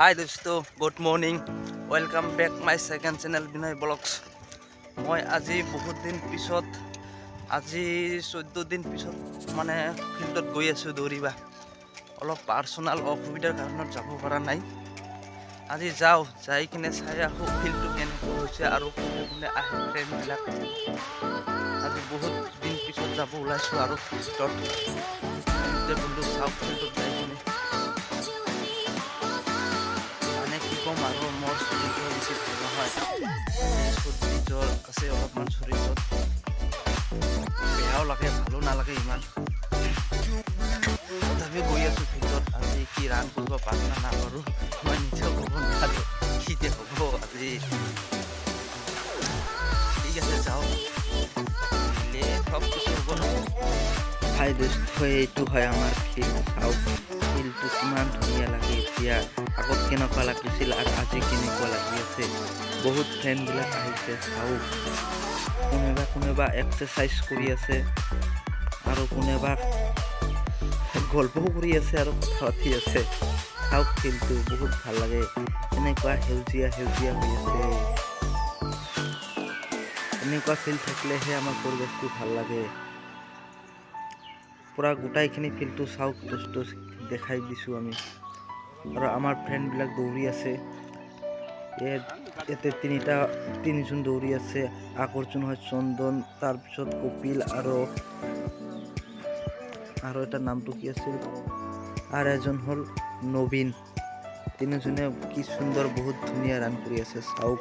High দোস্ত good morning welcome back my second channel Binoy blogs মই আজি বহুত দিন পিছত, আজি চৈধ্য দিন পিছত মানে ফিল্ডত গৈ আছোঁ দৌৰিবা। অলপ পাৰ্চনেল অসুবিধাৰ কাৰণত যাব পৰা নাই। আজি যাওঁ, যাই কিনে চাই আহোঁ ফিল্ডটো কেনেকুৱা হৈছে আৰু কোনে কোনে আহে ফ্ৰেণ্ডবিলাক আজি বহুত দিন পিছত যাব ওলাইছোঁ আৰু ফিল্ডত। বোলো চাওঁ ফিল্ডত যাই আৰু মোৰ চুলিটো বেছি ভালো নহয় চৰ্দি, জ্বৰ আছে, অলপমান শৰীৰত বেয়াও লাগে, ভালো নালাগে ইমান। তথাপি গৈ আছোঁ ফিল্ডত আজি কি ৰান কৰিব পাৰোঁ না নাপাৰোঁ, মই নিজেও ক'ব নোৱাৰোঁ কি যে হ'ব আজি। ঠিক আছে, যাওঁ। কিছু হ'ব নহয়। হাই দোস্ত এইটো হয় আমাৰ ফিল্ড চাওক ফিল্ডটো কিমান ধুনীয়া। এতিয়া আগত কেনেকুৱা লাগিছিল আৰু আজি কেনেকুৱা লাগি আছে। বহুত ফ্ৰেণ্ডবিলাক আহিছে চাওক কোনোবা কোনোবা এক্সাৰচাইজ কৰি আছে আৰু কোনোবা গল্পও কৰি আছে আৰু কথা পাতি আছে। চাওক ফিল্ডটো বহুত ভালো লাগে। এনেকুৱা সেউজীয়া সেউজীয়া হৈ আছে। এনেকুৱা ফিল্ড থাকিলেহে আমাৰ পৰিৱেশটো ভালো লাগে। পূৰা গোটাইখিনি ফিল্ডটো চাওক বস্তু দেখাই দিছোঁ আমি। আৰু আমাৰ ফ্ৰেণ্ডবিলাক দৌৰি আছে। ইয়াত তিনিটা, তিনিজন দৌৰি আছে। আকৰ্ষণ হয় চন্দন তাৰপিছত কপিল আৰু আৰু এটা নামটো কি আছিল? আৰু এজন হ'ল নবীন। তিনিজনে কি সুন্দৰ, বহুত ধুনীয়া ৰান কৰি আছে, চাওক।